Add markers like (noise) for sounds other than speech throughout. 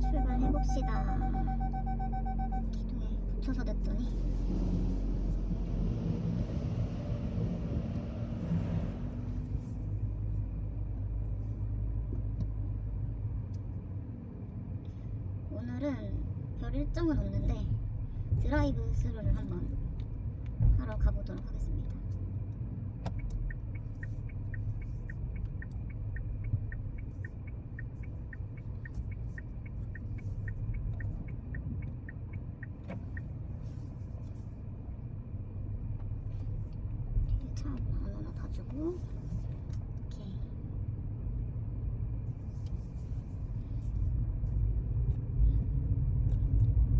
출발해봅시다. 기둥에 붙여서 됐더니 오늘은 별 일정은 없는데 드라이브 스루를 한번 하러 가보도록 하겠습니다. 차 하나 봐주고 오케이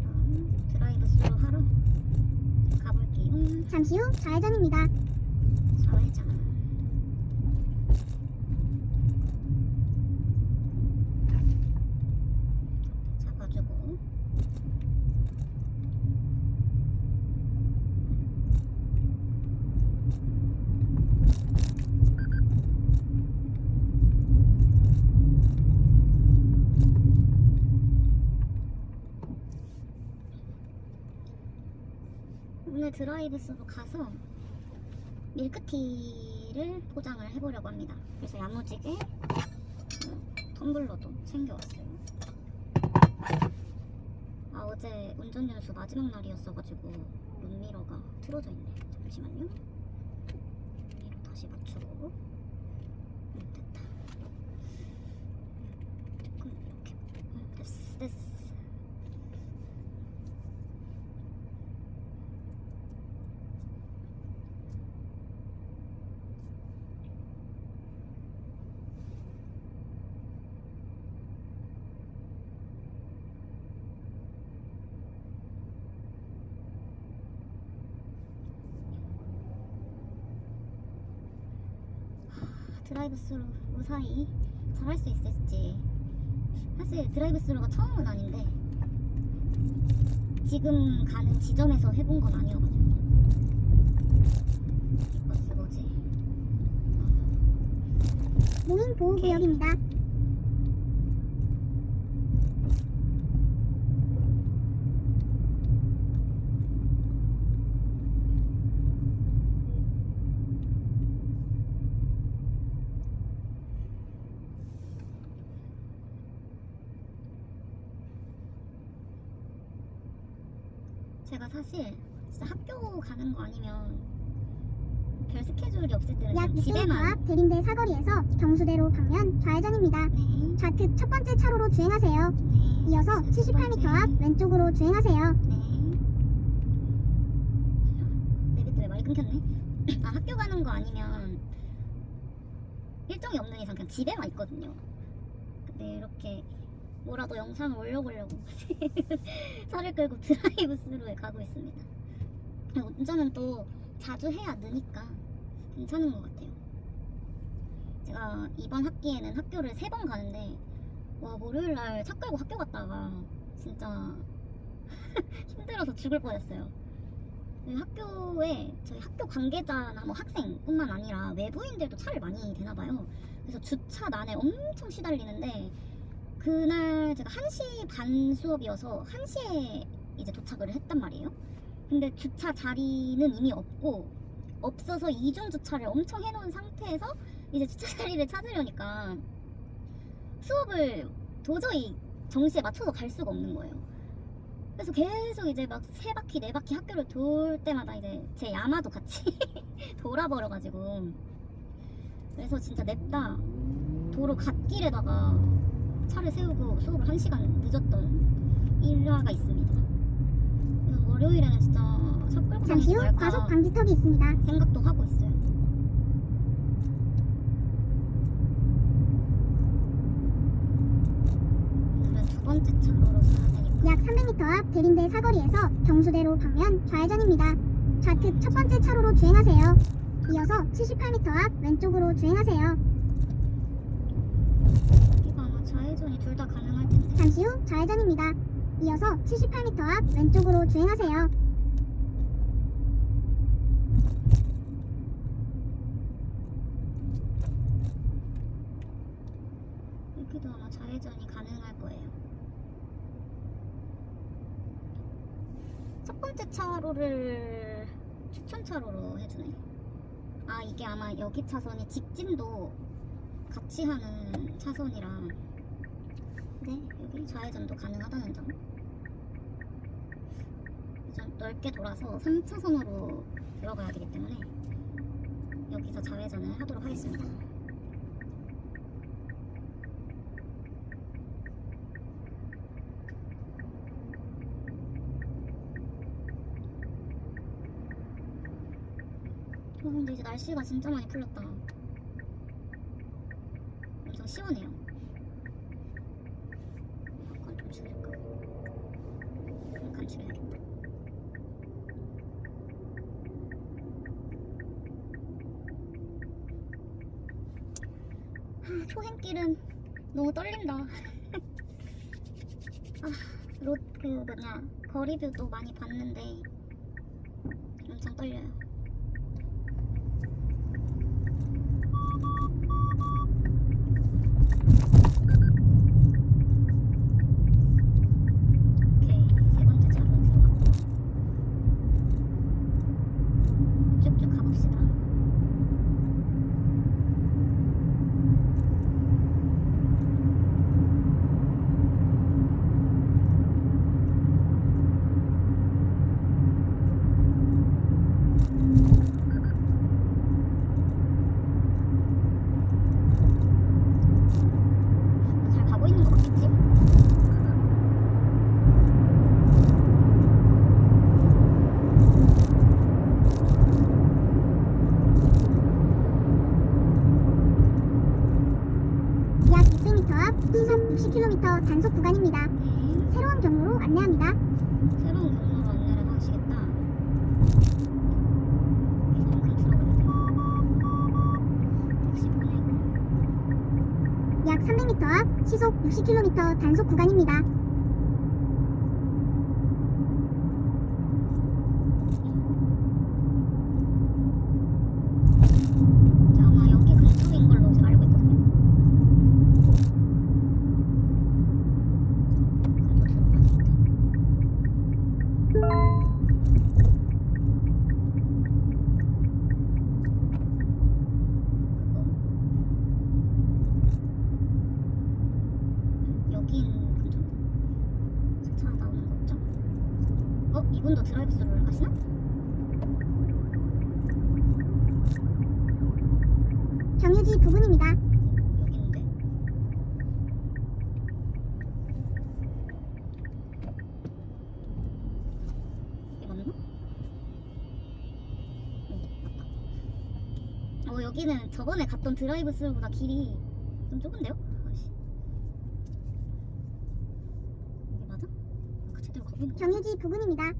그럼 드라이브 스루 하러 가볼게요 잠시 후 좌회전입니다. 좌회전 차 봐주고 스루 가서 밀크티를 포장을 해보려고 합니다. 그래서 야무지게 어, 텀블러도 챙겨왔어요. 아 어제 운전 연수 마지막 날이었어가지고 룸미러가 틀어져 있네. 잠시만요. 다시 맞추고 음, 됐다. 조금 이렇게 음, 됐어 됐어. 드라이브 스루 무사히 잘할 수 있을지 사실 드라이브 스루가 처음은 아닌데 지금 가는 지점에서 해본 건 아니어가지고 이 버스 뭐지? 무인 보호 오케이. 구역입니다. 제가 사실 진짜 가는 거 아니면 별 스케줄이 없을 때는 약 그냥 600m 집에만 앞 대림대 사거리에서 경수대로 방면 좌회전입니다. 네, 좌측 첫 번째 차로로 주행하세요. 네. 이어서 두 78m 앞 번째. 왼쪽으로 주행하세요. 네. 내 밑에 왜 말이 끊겼네? 아 학교 가는 거 아니면 일정이 없는 이상 그냥 집에만 있거든요. 근데 이렇게 뭐라도 영상을 올려보려고 (laughs) 차를 끌고 드라이브 스루에 가고 있습니다. 운전은 또 자주 해야 느니까 괜찮은 것 같아요. 제가 이번 학기에는 학교를 세 번 가는데 와 월요일 날 차 끌고 학교 갔다가 진짜 (laughs) 힘들어서 죽을 뻔했어요. 그 학교에 저희 학교 관계자나 뭐 학생뿐만 아니라 외부인들도 차를 많이 대나 봐요. 그래서 주차난에 엄청 시달리는데 그날 제가 1시 반 수업이어서 1시에 이제 도착을 했단 말이에요. 근데 주차 자리는 이미 없고 없어서 이중 주차를 엄청 해놓은 상태에서 이제 주차 자리를 찾으려니까 수업을 도저히 정시에 맞춰서 갈 수가 없는 거예요. 그래서 계속 이제 막 세 바퀴 네 바퀴 학교를 돌 때마다 이제 제 야마도 같이 (laughs) 돌아버려가지고 그래서 진짜 냅다 도로 갓길에다가 차를 세우고 수업을 한 시간 늦었던 일화가 있습니다. 월요일에는 진짜 차 끌고 잠시 후 과속 방지턱이 있습니다. 생각도 하고 있어요. 오늘은 두 번째 차로로 가야 되니까 약 300m 앞 대림대 사거리에서 경수대로 방면 좌회전입니다. 좌측 첫 번째 차로로 주행하세요. 이어서 78m 앞 왼쪽으로 주행하세요. 이거 아마 좌회전이 둘 다 가능할 텐데 잠시 후 좌회전입니다. 이어서 78m 앞 왼쪽으로 주행하세요. 여기도 아마 좌회전이 가능할 거예요. 첫 번째 차로를 추천 차로로 해주네. 아 이게 아마 여기 차선이 직진도 같이 하는 차선이라. 네 여기 좌회전도 가능하다는 점. 좀 넓게 돌아서 3차선으로 들어가야 되기 때문에 여기서 좌회전을 하도록 하겠습니다. 어, 근데 이제 날씨가 진짜 많이 풀렸다. 엄청 시원해요. 에어컨 좀 줄일까? 잠깐 줄여야겠다. 아, 초행길은 너무 떨린다. 아, 로, 그 뭐냐, 거리뷰도 많이 봤는데 엄청 떨려요. 오케이, 세 번째 차로 들어갔고 쭉쭉 가봅시다. 잘 가고 있는 거 맞겠지? 약 200m 앞 시속 60km 단속 구간입니다. 네. 새로운 경로로 안내합니다. 새로운 경로로 안내를 하시겠다. 약 300m 앞 시속 60km 단속 구간입니다. 그거. 여긴 근처. 차 나오는 거 없죠? 어? 이분도 드라이브 스루를 가시나? 경유지 부근입니다. 여기 있는데. 이게 맞나? 어, 맞다. 어, 여기는 저번에 갔던 드라이브 스루보다 길이 좀 좁은데요? 아씨. 이게 맞아? 경유지 부근입니다.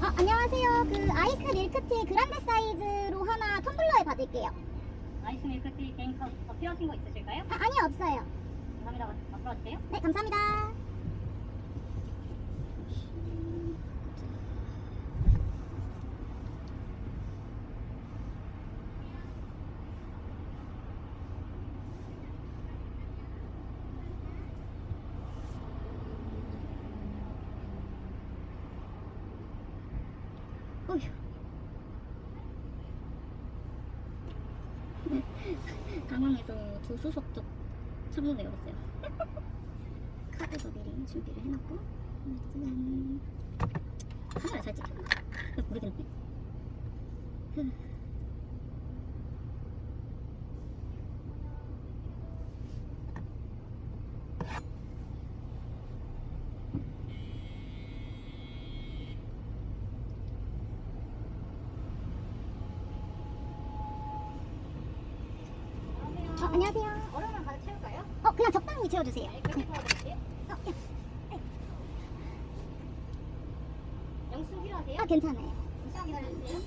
어, 안녕하세요. 그 아이스 밀크티 그란데 사이즈로 하나 텀블러에 받을게요. 아이스 밀크티 개인 컵 더 필요하신 거 있으실까요? 아, 아니요, 없어요. 감사합니다. 앞으로 와주세요. 네, 감사합니다. 어휴. 당황해서 조수석 쪽 창문을 열었어요. (laughs) 카드도 미리 준비를 해놨고, 짜잔. 카메라 잘 찍혔나? 모르겠네. 안녕하세요. 얼음을 가득 채울까요? 어, 그냥 적당히 채워주세요. 네, 그렇게 도와드릴게요. 영수 필요하세요? 아, 괜찮아요. 잠시만 기다려주세요.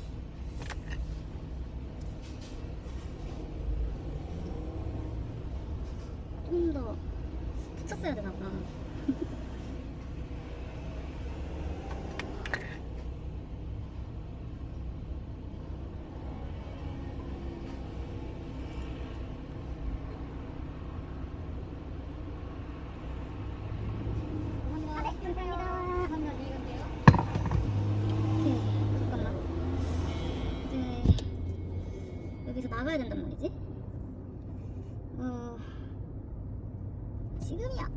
좀 더 붙였어야 되나 보다. 나가야 된단 말이지? 어 지금이야.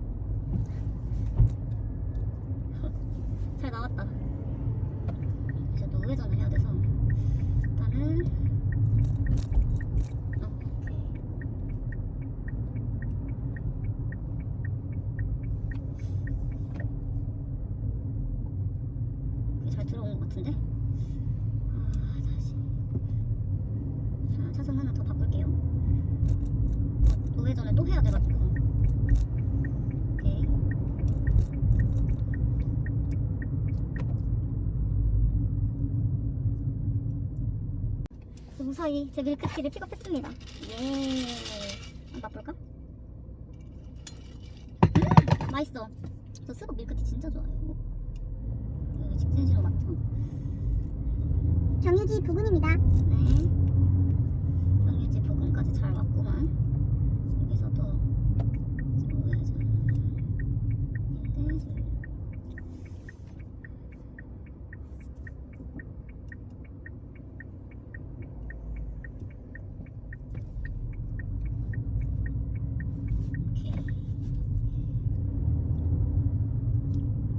잘 나왔다. 이제 또 우회전을 해야 돼서 일단은 어, 오케이. 그게 잘 들어온 것 같은데? 아 다시 자 차선 하나 더 바꿀게요 우회전을 또 해야 돼가지고 오케이 무사히 제 밀크티를 픽업했습니다 예 한번 맛볼까? 음 맛있어 저 스벅 밀크티 진짜 좋아해요 이거 직진신호 맞죠? 경유지 부근입니다. 네. 경유지 부근까지 잘 왔구만. 여기서도 지금 우회전. 일대 줄. 오케이.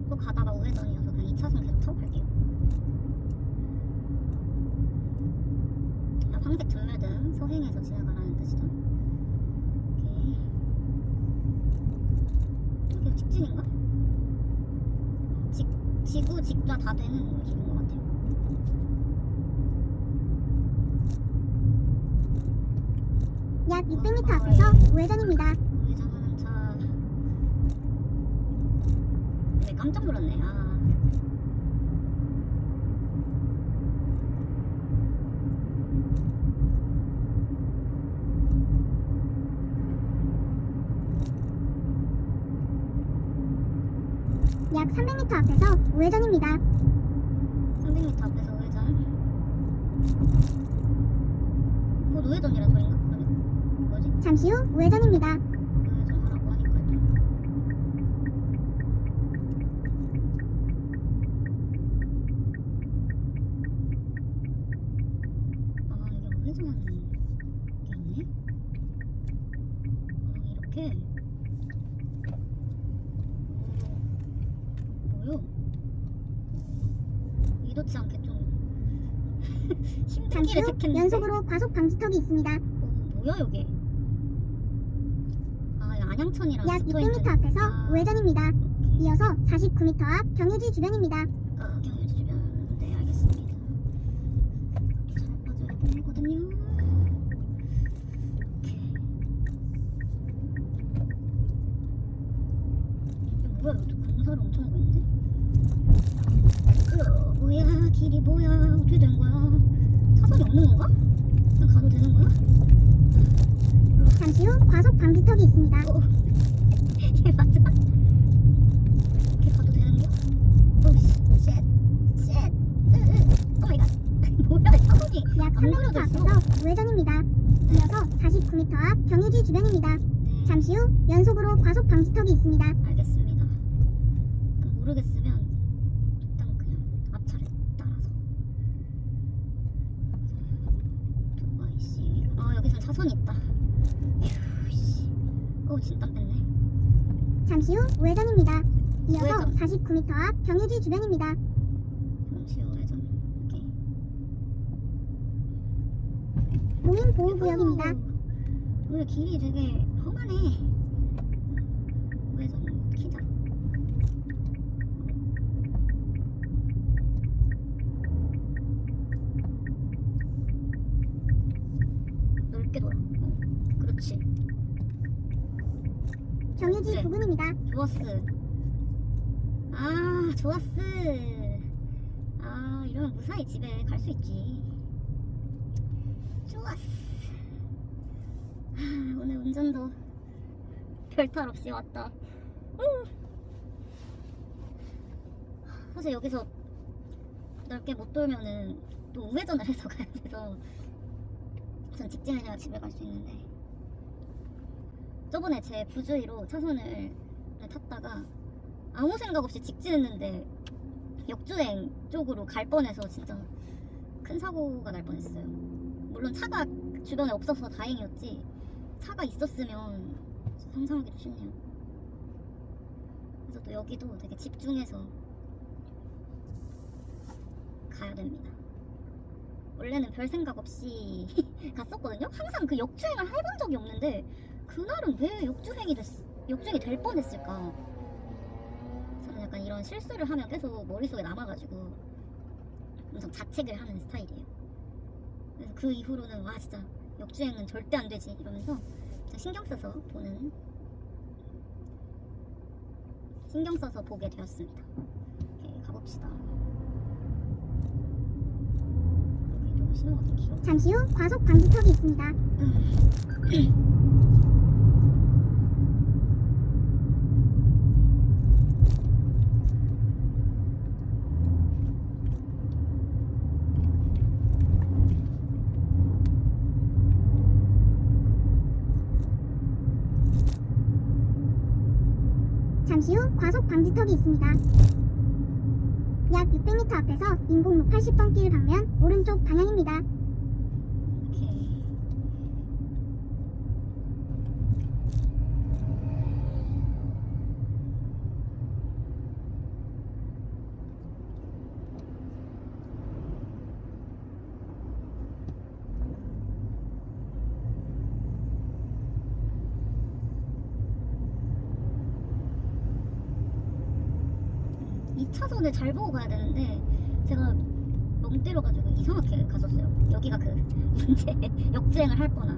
또 가다가 우회전이어서 그냥 2차선 계속 타고 갈게요. 자, 황색 전멸등 서행해서 지나가라는 뜻이죠. 오케이. 이게 직진인가? 직, 지구, 직좌 다 되는 길인 것 같아요. 약 600m 앞에서 우회전입니다. 우회전하는 차. 네, 깜짝 놀랐네. 아. 약 300m 앞에서 우회전입니다. 300m 앞에서 우회전. 곧 우회전이란 소린가? 그러면 뭐지? 잠시 후 우회전입니다. 우회전 하라고 하니까 일단. 아 이게 우회전하는 게 있네? 아 이렇게 오, 뭐요? 이렇지 않게 좀 힘든 후 택했는데 연속으로 과속 방지턱이 있습니다. 어, 뭐야 여기? 아, 이거 안양천이랑 약 붙어있는 600m 앞에서 아, 우회전입니다. 오케이. 이어서 49m 앞 경유지 주변입니다. 아, 경유지 주변. 네, 알겠습니다. 잘 빠져야 되거든요. 오케이. 뭐야, 여기 공사를 엄청 하고 있는데? 어, 뭐야, 길이 뭐야, 어떻게 된 거야? 없는 건가? 그냥 가도 되는 거야? 잠시 후 과속 방지턱이 있습니다. 어. 이게 맞아? 이렇게 가도 되는 거야? 오, 쉣, 쉣, 으, 으. 오 마이 갓. 뭐야, 차선이. 약 안 300m 그려져 있어. 앞에서 우회전입니다. 이어서 49m 앞 경유지 주변입니다. 네, 잠시 후 연속으로 과속 방지턱이 있습니다. 알겠습니다. 그럼 모르겠으면 일단 그냥 앞차를 따라서. 두바이씨. 차선이 있다. 어우, 진땀 뺐네. 잠시 후 우회전입니다. 이어서 우회전. 49m 앞 경유지 주변입니다. 잠시 후 회전. 오케이. 노인 보호구역입니다. 왜 길이 되게 험하네. 우회전 키자. 넓게 돌아. 어, 그렇지. 경유지 네. 부근입니다. 좋았어. 아, 좋았어. 아, 집에 갈 수 있지. 좋았어. 아, 오늘 운전도 별탈 없이 왔다. 우. 사실 여기서 넓게 못 돌면은 또 우회전을 해서 가야 돼서 전 직진을 해야 집에 갈 수 있는데 저번에 제 부주의로 차선을 탔다가 아무 생각 없이 직진했는데 역주행 쪽으로 갈 뻔해서 진짜 큰 사고가 날 뻔했어요. 물론 차가 주변에 없어서 다행이었지 차가 있었으면 상상하기도 쉽네요. 그래서 또 여기도 되게 집중해서 가야 됩니다. 원래는 별 생각 없이 (laughs) 갔었거든요. 항상 그 역주행을 해본 적이 없는데 그날은 왜 역주행이 됐, 역주행이 될 뻔했을까? 약간 이런 실수를 하면 계속 머릿속에 남아가지고 엄청 자책을 하는 스타일이에요. 그래서 그 이후로는 와 진짜 역주행은 절대 안 되지 이러면서 신경 써서 보는 신경 써서 보게 되었습니다. 이렇게 가봅시다. 잠시 후 과속 방지턱이 있습니다. (laughs) 잠시 후 과속 방지턱이 있습니다. 약 600m 앞에서 인공로 80번 길 방면 오른쪽 방향입니다. 오케이. 이 차선을 잘 보고 가야 되는데 제가 멍 때려가지고 이상하게 갔었어요. 여기가 그 문제 (laughs) 역주행을 할 뻔한.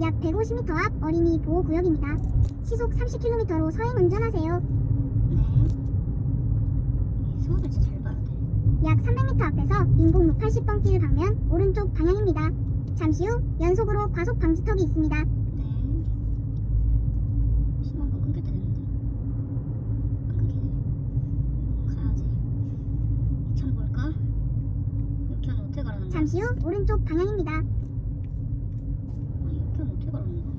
약 150m 앞 어린이 보호 구역입니다. 시속 30km로 서행 운전하세요. 네. 이 소음을 진짜 잘 봐야 돼. 약 300m 앞에서 인공로 80번 길 방면 오른쪽 방향입니다. 잠시 후 연속으로 과속 방지턱이 있습니다. 네. 신호 한번 끊길 때 됐는데. 안 끊기네. 음, 가야지. 이 차는 뭘까? 이렇게 하면 어떻게 가라는 거야? 잠시 후 오른쪽 방향입니다. 이렇게 어떻게 거야?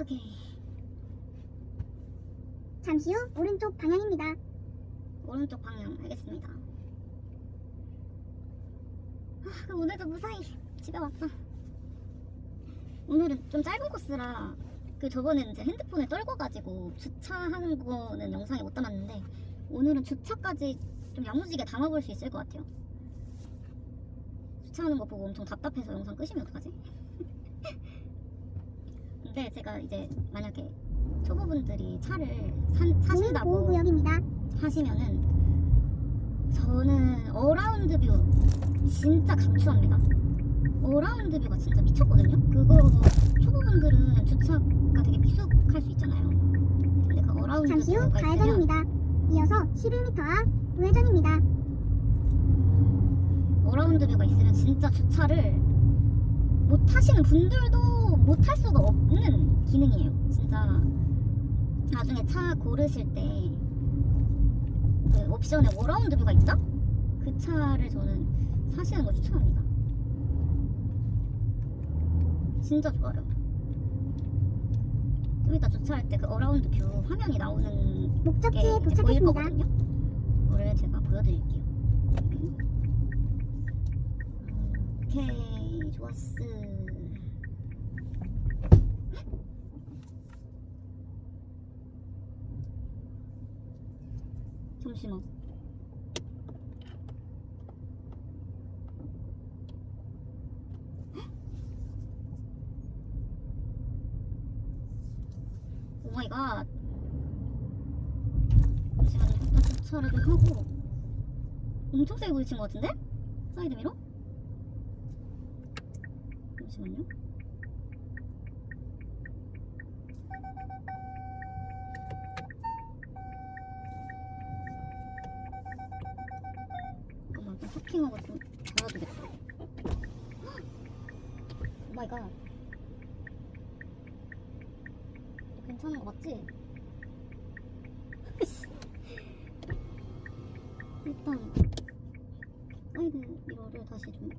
오케이. 잠시 후 오른쪽 방향입니다. 오른쪽 방향 알겠습니다. 아, 그럼 오늘도 무사히 집에 왔다. 오늘은 좀 짧은 코스라 그 저번에는 이제 핸드폰을 떨궈가지고 주차하는 거는 영상에 못 담았는데 오늘은 주차까지 좀 야무지게 담아볼 수 있을 것 같아요. 주차하는 거 보고 엄청 답답해서 영상 끄시면 어떡하지? (laughs) 근데 제가 이제 만약에 초보분들이 차를 산, 사신다고 보호구역입니다. 하시면은 저는 어라운드 뷰 진짜 강추합니다. 어라운드 뷰가 진짜 미쳤거든요. 그거 초보분들은 주차가 되게 미숙할 수 있잖아요. 근데 그 어라운드 잠시 후 뷰가 있으면 좌회전입니다. 이어서 11m 앞 우회전입니다. 어라운드 뷰가 있으면 진짜 주차를 못 하시는 분들도 못 할 수가 없는 기능이에요. 진짜 나중에 차 고르실 때 그 옵션에 어라운드 뷰가 있다? 그 차를 저는 사시는 걸 추천합니다. 진짜 좋아요. 좀 이따 주차할 때 그 어라운드 뷰 화면이 나오는 게 목적지에 이제 보일 도착했습니다. 거거든요. 그거를 제가 보여드릴게요. 오케이, 좋았어. 잠시만. 오 마이 갓. 잠시만요. 일단 주차를 좀 하고. 엄청 세게 부딪힌 것 같은데? 사이드 미러? 잠시만요. 잠깐만, 일단 파킹하고 좀 잡아두겠다. 오 마이 갓. 괜찮은 거 맞지? 일단 사이드 미러를 다시 좀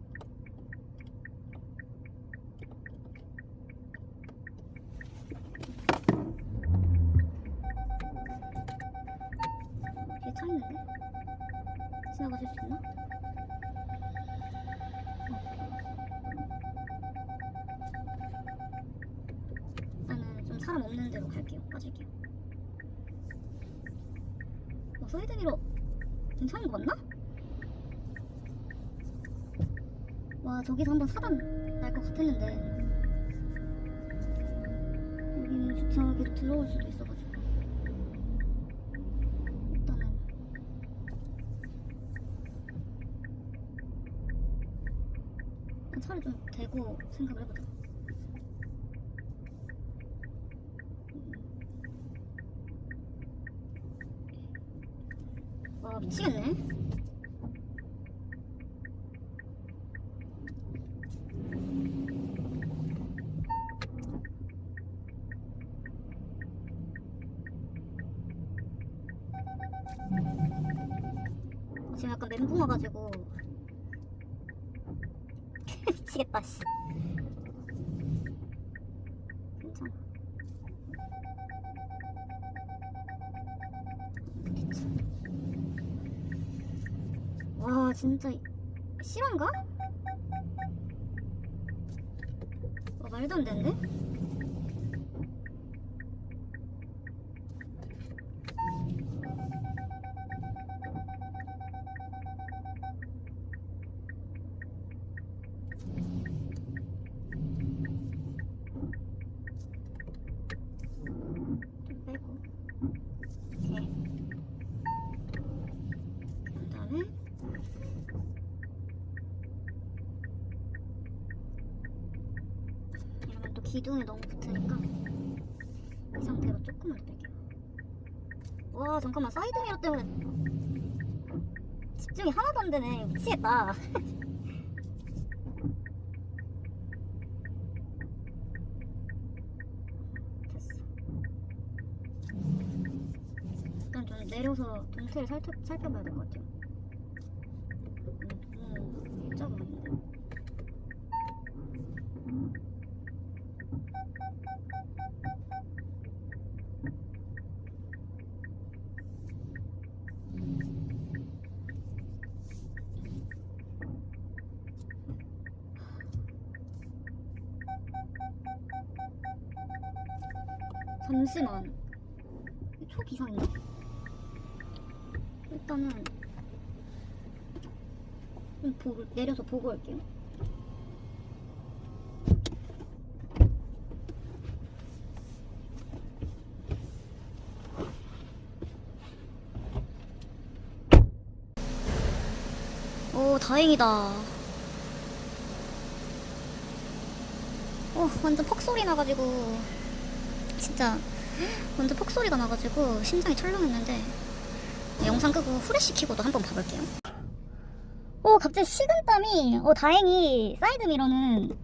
빠질게요. 어, 사이드미러 괜찮은 거 맞나? 와 저기서 한번 사단 날 것 같았는데 여기는 주차가 계속 들어올 수도 있어가지고 일단은 일단 차를 좀 대고 생각을 해보자 와 미치겠네 말도 안 되는데? 좀 빼고 이렇게 그 다음에 이러면 또 기둥에 너무 붙으니까 이 상태로 조금만 더 뺄게요 와 잠깐만. 사이드미러 때문에 집중이 하나도 안 되네. 미치겠다. (laughs) 일단 좀 내려서 동태를 살펴, 살펴봐야 될 것 같아요 내려서 보고 올게요. 오 다행이다. 어 완전 퍽 소리 나가지고. 진짜. 완전 폭소리가 나가지고 심장이 철렁했는데 영상 끄고 후레쉬 켜고도 한번 봐볼게요. 오 갑자기 식은땀이 어 다행히 사이드 미러는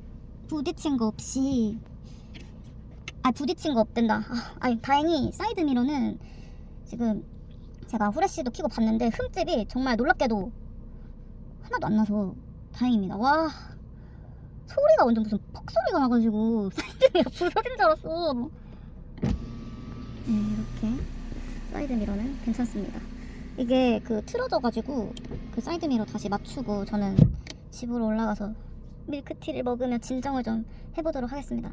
부딪힌 거 없이 아 부딪힌 거 없댄다. 아, 아니 다행히 사이드 미러는 지금 제가 후레쉬도 켜고 봤는데 흠집이 정말 놀랍게도 하나도 안 나서 다행입니다. 와 소리가 완전 무슨 퍽 소리가 나가지고 (laughs) 사이드 미러 부서진 줄 알았어. 네, 이렇게 사이드 미러는 괜찮습니다. 이게 그 틀어져가지고 그 사이드 미러 다시 맞추고 저는 집으로 올라가서 밀크티를 먹으며 진정을 좀 해보도록 하겠습니다.